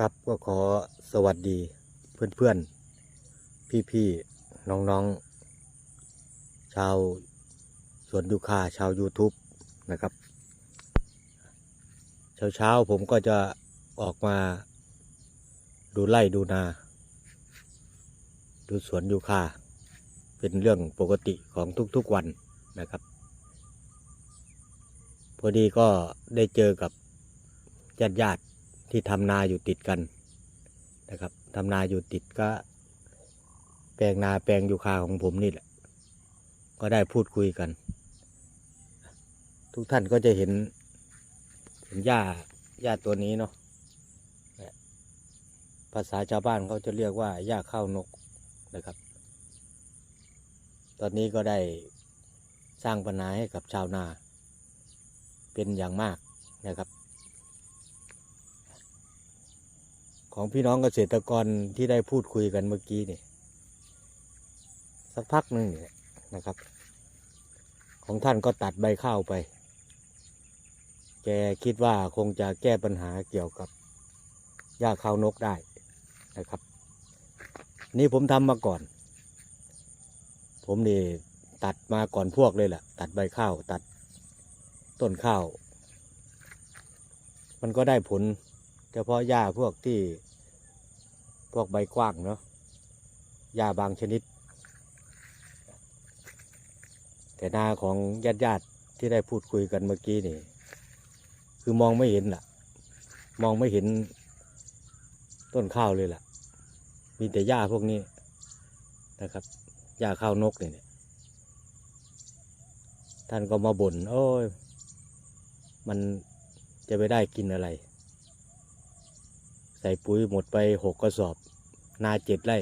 ครับก็ขอสวัสดีเพื่อนๆ พี่ๆ น้องๆ ชาวสวนยูคาชาว YouTube นะครับ เช้าๆ ผมก็จะออกมาดูไร่ดูนา ดูสวนยูคาเป็นเรื่องปกติของทุกๆวันนะครับ พอดีก็ได้เจอกับญาติญาติๆ ที่ทำนาอยู่ติดกันนะครับทำนาอยู่ติดก็ แปลงนาแปลงยูคาของผมนี่แหละ ก็ได้พูดคุยกัน ทุกท่านก็จะเห็นเห็นหญ้าหญ้าตัวนี้เนาะภาษาชาวบ้านเขาจะเรียกว่าหญ้าข้าวนกนะครับ ตอนนี้ก็ได้สร้างปัญหาให้กับชาวนา เป็นอย่างมากนะครับ ของพี่น้องเกษตรกรที่ได้พูดคุยกันเมื่อกี้นี่สักพักหนึ่งเนี่ยนะครับ ของท่านก็ตัดใบข้าวไป แกคิดว่าคงจะแก้ปัญหาเกี่ยวกับหญ้าข้าวนกได้นะครับ นี่ผมทำมาก่อน ผมนี่ตัดมาก่อนพวกเลยแหละตัดใบข้าวตัดต้นข้าว มันก็ได้ผล เฉพาะหญ้าพวกที่พวกใบกว้างเนาะหญ้าบางชนิด แต่นาของญาติญาติที่ได้พูดคุยกันเมื่อกี้นี่ คือมองไม่เห็นล่ะ มองไม่เห็นต้นข้าวเลยล่ะ มีแต่หญ้าพวกนี้นะครับหญ้าข้าวนกเนี่ยท่านก็มาบ่นโอ้ย มันจะไปได้กินอะไร ใส่ปุ๋ยหมดไปหกกระสอบ นาเจ็ดไร่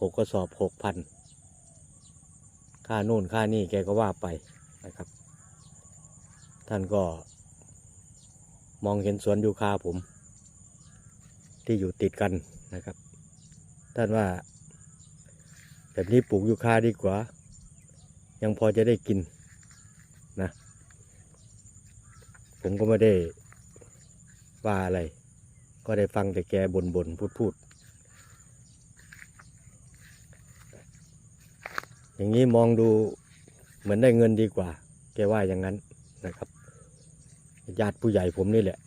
หกกระสอบหกพันค่าโน่นค่านี่แกก็ว่าไปนะครับ ท่านก็ มองเห็นสวนยูคาผม ที่อยู่ติดกันนะครับ ท่านว่า แบบนี้ปลูกยูคาดีกว่า ยังพอจะได้กินนะ ผมก็ไม่ได้ว่าอะไร ก็ได้ฟังแต่แกบน่บนๆพูดพูดอย่างนี้มองดูเหมือนได้เงินดีกว่า แกว่าอย่างนั้นนะครับ ญาติผู้ใหญ่ผมนี่แหละ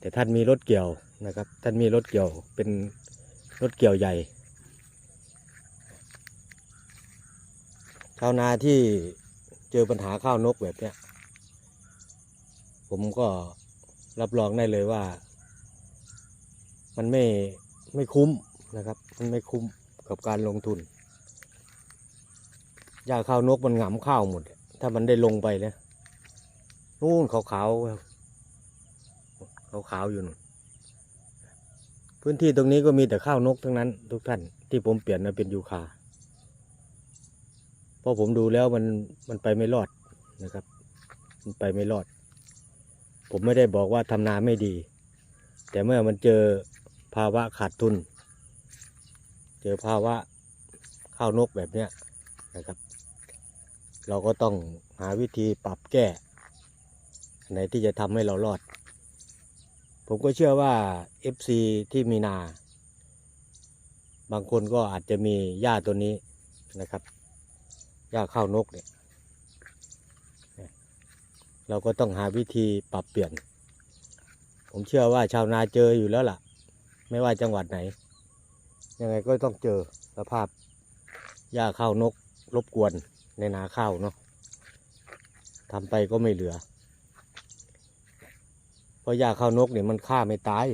แต่ท่านมีรถเกี่ยวนะครับ ท่านมีรถเกี่ยวเป็นรถเกี่ยวใหญ่ชาวนาที่เจอปัญหาข้าวนกแบบเนี้ยผมก็รับรองได้เลยว่า มันไม่ไม่คุ้มนะครับ มันไม่คุ้มกับการลงทุนหญ้าข้าวนกมันหงำข้าวหมด ถ้ามันได้ลงไปนะนู่นขาวขาวขาวขาวๆอยู่นู่นพื้นที่ตรงนี้ก็มีแต่ข้าวนกทั้งนั้น ทุกท่านที่ผมเปลี่ยนมาเป็นยูคาเพราะผมดูแล้วมันมันไปไม่รอดนะครับ มันไปไม่รอด ผมไม่ได้บอกว่าทำนาไม่ดี แต่เมื่อมันเจอ ภาวะขาดทุน เจอภาวะข้าวนกแบบเนี้ยนะครับ เราก็ต้องหาวิธีปรับแก้อันไหนที่จะทำให้เรารอด ผมก็เชื่อว่า FC ที่มีนา บางคนก็อาจจะมีหญ้าตัวนี้นะครับหญ้าข้าวนกเนี่ยเราก็ต้องหาวิธีปรับเปลี่ยน ผมเชื่อว่าชาวนาเจออยู่แล้วล่ะ ไม่ว่าจังหวัดไหน ยังไงก็ต้องเจอสภาพหญ้าข้าวนกรบกวนในนาข้าวเนาะทำไปก็ไม่เหลือ เพราะหญ้าข้าวนกเนี่ยมันฆ่าไม่ตาย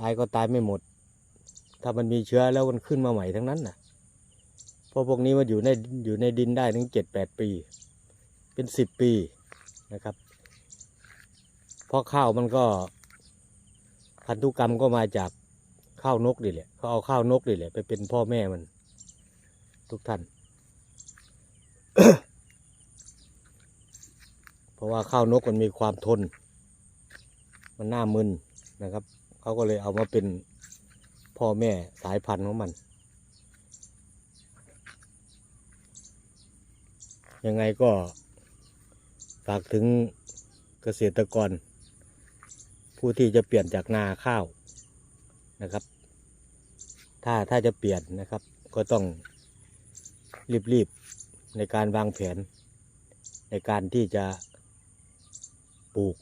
ตายก็ตายไม่หมด ถ้ามันมีเชื้อแล้วมันขึ้นมาใหม่ทั้งนั้นน่ะ เพราะพวกนี้มันอยู่ในอยู่ในดินได้ถึงเจ็ดแปดปี เป็นสิบปีนะครับ เพราะข้าวมันก็ พันธุกรรมก็มาจากข้าวนกนี่แหละเขาเอาข้าวนกนี่แหละไปเป็นพ่อแม่มัน ทุกท่าน เพราะว่าข้าวนกมันมีความทน มันหน้ามึนนะครับเขาก็เลยเอามาเป็นพ่อแม่สายพันธุ์ของมัน ยังไงก็ฝากถึงเกษตรกร ผู้ที่จะเปลี่ยนจากนาข้าวนะครับ ถ้าถ้าจะเปลี่ยนนะครับ ก็ต้องรีบๆในการวางแผน ในการที่จะปลูก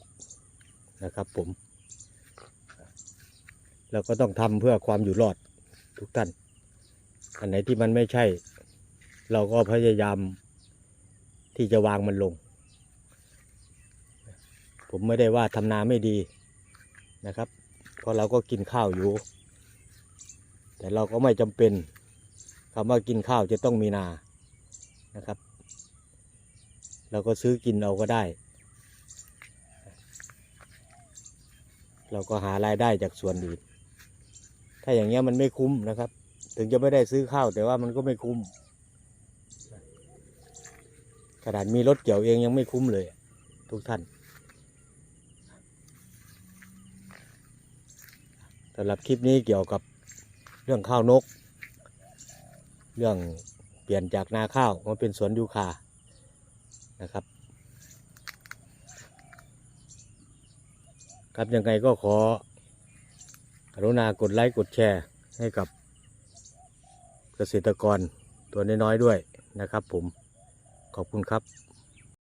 นะครับผมเราก็ต้องทำเพื่อความอยู่รอดทุกท่าน อันไหนที่มันไม่ใช่ เราก็พยายามที่จะวางมันลง ผมไม่ได้ว่าทำนาไม่ดี นะครับ เพราะเราก็กินข้าวอยู่ แต่เราก็ไม่จำเป็นคำว่ากินข้าวจะต้องมีนานะครับ เราก็ซื้อกินเอาก็ได้ เราก็หารายได้จากส่วนอื่น ถ้าอย่างเงี้ยมันไม่คุ้มนะครับ ถึงจะไม่ได้ซื้อข้าวแต่ว่ามันก็ไม่คุ้มขนาดมีรถเกี่ยวเองยังไม่คุ้มเลย ทุกท่านำหรับคลิปนี้เกี่ยวกับเรื่องข้าวนก เรื่องเปลี่ยนจากนาข้าวมาเป็นสวนยูคานะครับ ครับยังไงก็ขอกรุณากดไลค์กดแชร์ให้กับเกษตรกรตัวน้อยๆด้วยนะครับผมขอบคุณครับ